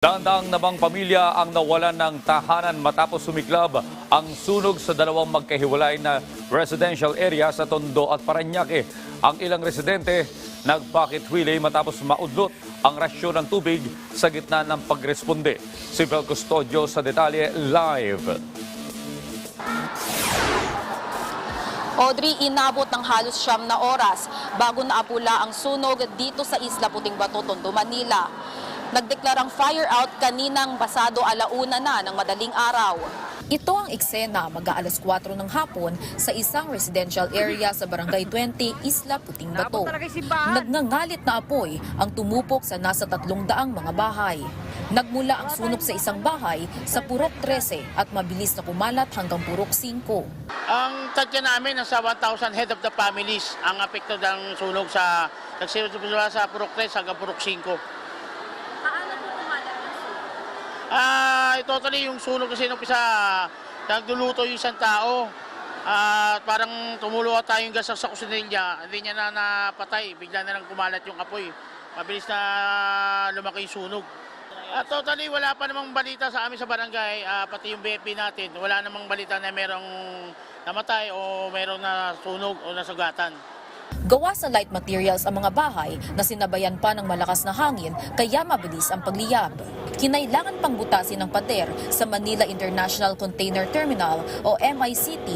Daang-daang namang pamilya ang nawalan ng tahanan matapos sumiklab ang sunog sa dalawang magkahiwalay na residential area sa Tondo at Paranaque. Ang ilang residente nag-pocket relay matapos maudlot ang rasyon ng tubig sa gitna ng pagresponde. Si Vel Custodio sa detalye live. Audrey, inabot ng halos siyam na oras bago naapula ang sunog dito sa Isla Puting Bato, Tondo, Manila. Nagdeklarang fire out kaninang basado alauna na ng madaling araw. Ito ang eksena mag-aalas 4 ng hapon sa isang residential area sa Barangay 20, Isla Puting Bato. Nagngangalit na apoy ang tumupok sa nasa tatlong daang mga bahay. Nagmula ang sunog sa isang bahay sa Purok 13 at mabilis na kumalat hanggang Purok 5. Ang tadya namin, nasa 1,000 head of the families ang apekto ng sunog sa nagsimula sa Purok 3 hanggang Purok 5. Totally yung sunog kasi nung pisa nagduluto yung isang tao. Ah, parang tumulo at tayong gas sa kusinilya, hindi niya na napatay, bigla na lang kumalat yung apoy. Mabilis na lumaki yung sunog. At totally wala pa namang balita sa amin sa barangay, ah, pati yung BP natin, wala namang balita na merong namatay o merong nasunog o nasugatan. Gawa sa light materials ang mga bahay na sinabayan pa ng malakas na hangin kaya mabilis ang pagliyab. Kinailangan pang butasin ng pader sa Manila International Container Terminal o MICT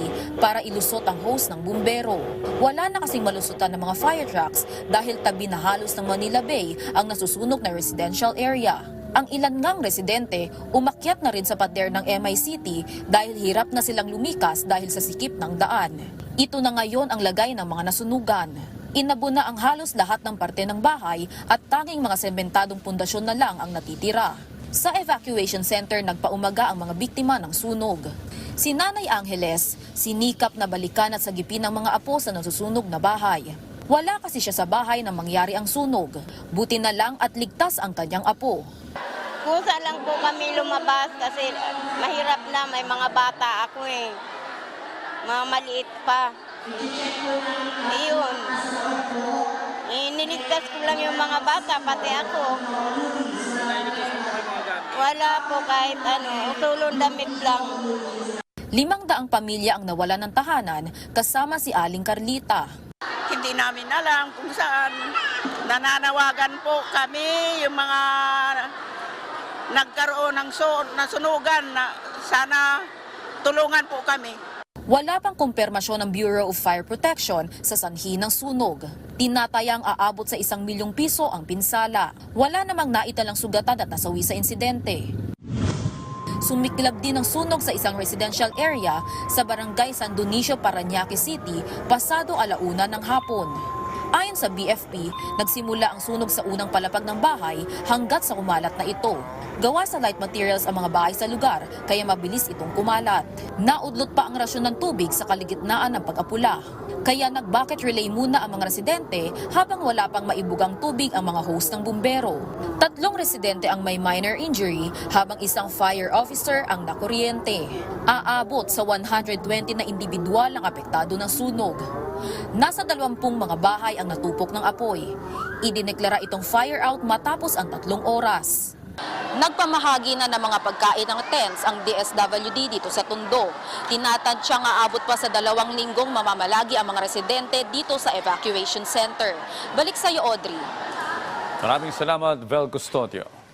para ilusot ang hose ng bumbero. Wala na kasing malusutan ng mga fire trucks dahil tabi na halos ng Manila Bay ang nasusunog na residential area. Ang ilan ngang residente umakyat na rin sa pader ng MICT dahil hirap na silang lumikas dahil sa sikip ng daan. Ito na ngayon ang lagay ng mga nasunugan. Inabo na ang halos lahat ng parte ng bahay at tanging mga sementadong pundasyon na lang ang natitira. Sa evacuation center nagpaumaga ang mga biktima ng sunog. Si Nanay Angeles, sinikap na balikan at sagipin ang mga apo sa nasusunog na bahay. Wala kasi siya sa bahay nang mangyari ang sunog. Buti na lang at ligtas ang kanyang apo. Kusa lang po kami lumabas kasi mahirap na may mga bata ako eh. Mga maliit pa. Iyon. Eh, niligtas ko lang yung mga bata, pati ako. Wala po kahit ano, usulong damit lang. Limang daang pamilya ang nawala ng tahanan kasama si Aling Carlita. hindi namin alam kung saan. Nananawagan po kami, yung mga nagkaroon ng so, nasunugan na sana tulungan po kami. Wala pang kumpirmasyon ng Bureau of Fire Protection sa sanhi ng sunog. Tinatayang aabot sa isang milyong piso ang pinsala. Wala namang naitalang sugatan at nasawi sa insidente. Sumiklab din ang sunog sa isang residential area sa barangay San Dionisio, Paranaque City pasado alauna ng hapon. Ayon sa BFP, nagsimula ang sunog sa unang palapag ng bahay hanggat sa kumalat na ito. Gawa sa light materials ang mga bahay sa lugar kaya mabilis itong kumalat. Naudlot pa ang rasyon ng tubig sa kaligitnaan ng pag-apula. Kaya nag-bucket relay muna ang mga residente habang wala pang maibugang tubig ang mga host ng bumbero. Tatlong residente ang may minor injury habang isang fire officer ang nakuryente. Aabot sa 120 na individual ang apektado ng sunog. Nasa 20 mga bahay ang natupok ng apoy. Idineklara itong fire out matapos ang tatlong oras. Nagpamahagi na ng mga pagkain ng tents ang DSWD dito sa Tondo. Tinatadya nga abot pa sa dalawang linggong mamamalagi ang mga residente dito sa evacuation center. Balik sa iyo, Audrey. Maraming salamat, Vel Custodio.